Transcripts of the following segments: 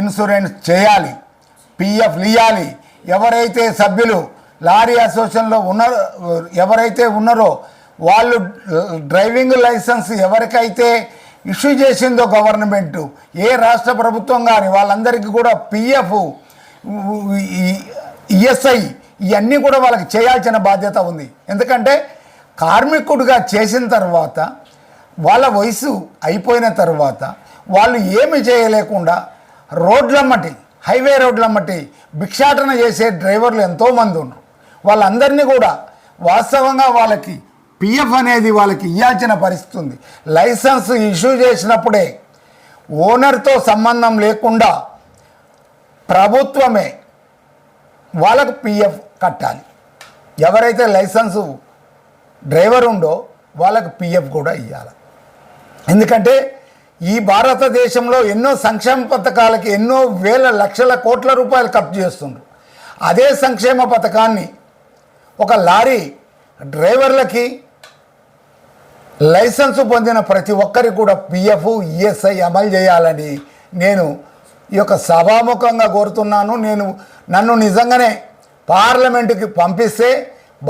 Insurance చేయాలి PF ఇవ్వాలి ఎవరైతే సభ్యులు లారీ అసోసియేషన్లో ఉన్నారో ఎవరైతే ఉన్నారో వాళ్ళు డ్రైవింగ్ లైసెన్స్ ఎవరికైతే ఇష్యూ చేసిందో గవర్నమెంట్ ఏ రాష్ట్ర ప్రభుత్వం కానీ వాళ్ళందరికీ కూడా పిఎఫ్ ఈఎస్ఐ ఇవన్నీ కూడా వాళ్ళకి చేయాల్సిన బాధ్యత ఉంది. ఎందుకంటే కార్మికుడిగా చేసిన తర్వాత వాళ్ళ వయసు అయిపోయిన తర్వాత వాళ్ళు ఏమి చేయలేకుండా రోడ్లమ్మటి హైవే రోడ్లమ్మటి భిక్షాటన చేసే డ్రైవర్లు ఎంతోమంది ఉన్నారు. వాళ్ళందరినీ కూడా వాస్తవంగా వాళ్ళకి పిఎఫ్ అనేది వాళ్ళకి ఇవ్వాల్సిన పరిస్థితి ఉంది. లైసెన్స్ ఇష్యూ చేసినప్పుడే ఓనర్తో సంబంధం లేకుండా ప్రభుత్వమే వాళ్ళకు పిఎఫ్ కట్టాలి. ఎవరైతే లైసెన్సు డ్రైవర్ ఉండో వాళ్ళకు పిఎఫ్ కూడా ఇవ్వాలి ఎందుకంటే ఈ భారతదేశంలో ఎన్నో సంక్షేమ పథకాలకి ఎన్నో వేల లక్షల కోట్ల రూపాయలు ఖర్చు చేస్తుండ్రు. అదే సంక్షేమ పథకాన్ని ఒక లారీ డ్రైవర్లకి లైసెన్స్ పొందిన ప్రతి ఒక్కరికి కూడా పిఎఫ్ ఈఎస్ఐ అమలు చేయాలని నేను ఈ యొక్క సభాముఖంగా కోరుతున్నాను. నేను నన్ను నిజంగానే పార్లమెంటుకి పంపిస్తే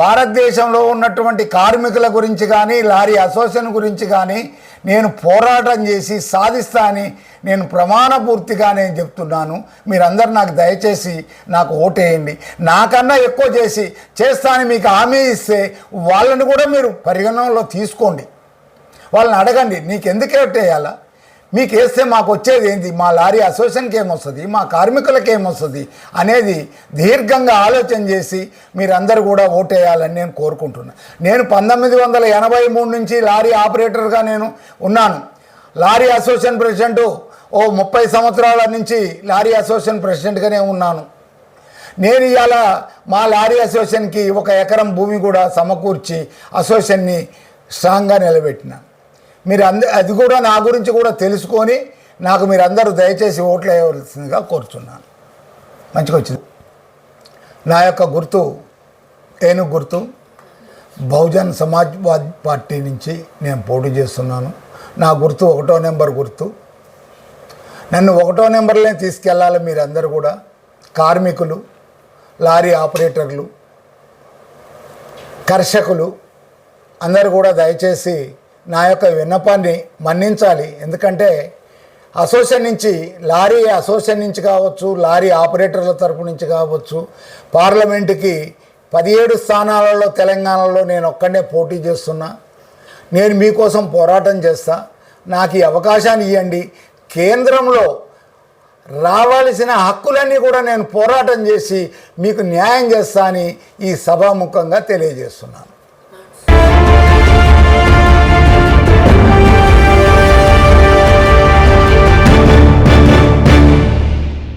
భారతదేశంలో ఉన్నటువంటి కార్మికుల గురించి కానీ లారీ అసోసియేషన్ గురించి కానీ నేను పోరాటం చేసి సాధిస్తా అని నేను ప్రమాణపూర్తిగా నేను చెప్తున్నాను. మీరందరూ నాకు దయచేసి నాకు ఓటేయండి. నాకన్నా ఎక్కువ చేసి చేస్తా అని మీకు హామీ ఇస్తే వాళ్ళని కూడా మీరు పరిగణనలో తీసుకోండి. వాళ్ళని అడగండి నీకు ఎందుకు ఓటేయాలా? మీకు వేస్తే మాకు వచ్చేది ఏంది? మా లారీ అసోసియేషన్కి ఏమొస్తుంది? మా కార్మికులకి ఏమొస్తుంది? అనేది దీర్ఘంగా ఆలోచన చేసి మీరందరూ కూడా ఓటేయాలని నేను కోరుకుంటున్నాను నేను పంతొమ్మిది వందల ఎనభై మూడు నుంచి లారీ ఆపరేటర్గా నేను ఉన్నాను. లారీ అసోసియేషన్ ప్రెసిడెంట్ ఓ ముప్పై సంవత్సరాల నుంచి లారీ అసోసియేషన్ ప్రెసిడెంట్గానే ఉన్నాను. నేను ఇవాళ మా లారీ అసోసియేషన్కి ఒక ఎకరం భూమి కూడా సమకూర్చి అసోసియేషన్ని స్ట్రాంగ్గా నిలబెట్టిన. మీరు అంద అది కూడా నా గురించి కూడా తెలుసుకొని నాకు మీరు అందరూ దయచేసి ఓట్లు వేయవలసిందిగా కోరుచున్నాను. మంచిగా వచ్చింది. నా యొక్క గుర్తు ఏనుగు గుర్తు బహుజన్ సమాజ్వాద్ పార్టీ నుంచి నేను పోటీ చేస్తున్నాను. నా గుర్తు ఒకటో నెంబర్ గుర్తు. నన్ను ఒకటో నెంబర్లే తీసుకెళ్ళాలి మీరందరూ కూడా. కార్మికులు లారీ ఆపరేటర్లు కర్షకులు అందరూ కూడా దయచేసి నా యొక్క విన్నపాన్ని మన్నించాలి. ఎందుకంటే అసోసియేషన్ నుంచి లారీ అసోసియేషన్ నుంచి కావచ్చు లారీ ఆపరేటర్ల తరపు నుంచి కావచ్చు పార్లమెంటుకి పదిహేడు స్థానాలలో తెలంగాణలో నేను ఒక్కడే పోటీ చేస్తున్నా. నేను మీకోసం పోరాటం చేస్తా. నాకు ఈ అవకాశాన్ని ఇవ్వండి కేంద్రంలో రావాల్సిన హక్కులన్నీ కూడా నేను పోరాటం చేసి మీకు న్యాయం చేస్తా అని ఈ సభాముఖంగా తెలియజేస్తున్నాను.